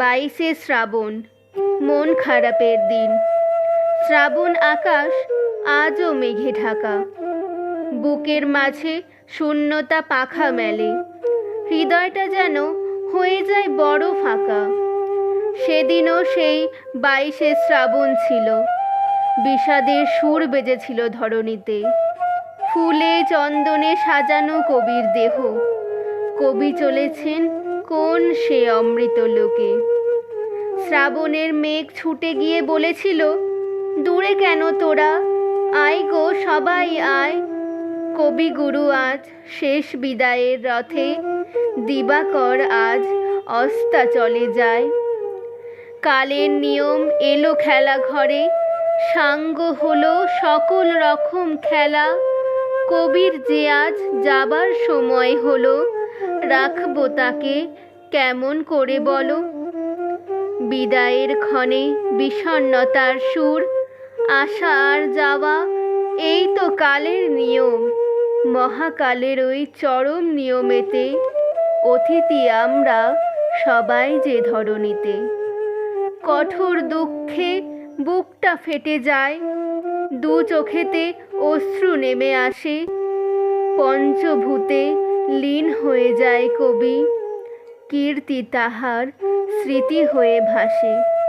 বাইশে শ্রাবণ, মন খারাপের দিন। শ্রাবণ আকাশ আজও মেঘে ঢাকা। বুকের মাঝে শূন্যতা পাখা মেলে। হৃদয়টা যেন হয়ে যায় বড় ফাঁকা। সেদিনও সেই বাইশে শ্রাবণ ছিল। বিষাদের সুর বেজেছিল ধরণীতে। ফুলে চন্দনে সাজানো কবির দেহ। কবি চলেছেন কোন সে অমৃত লোকে? শ্রাবণের মেঘ ছুটে গিয়ে বলেছিল, দূরে কেন তোরা? আয় গো, সবাই আয়। কবিগুরু আজ শেষ বিদায়ের রথে, দিবাকর আজ অস্তা চলে যায়। কালের নিয়ম এলো খেলা ঘরে, সাঙ্গ হলো সকল রকম খেলা। কবির যে আজ যাবার সময় হলো রাখব তাকে, কেমন করে বলো? বিদায়ের ক্ষণে বিষণ্ণতার সুর আসা আর যাওয়া, এই তো কালের নিয়ম। মহাকালের ওই চরম নিয়মেতে অতিথি আমরা সবাই যে ধরণীতে। কঠোর দুঃখে বুকটা ফেটে যায়, দু চোখেতে অশ্রু নেমে আসে, পঞ্চভূতে লীন হয়ে যায় কবি। কীর্তি তাহার স্মৃতি হয়ে ভাসে।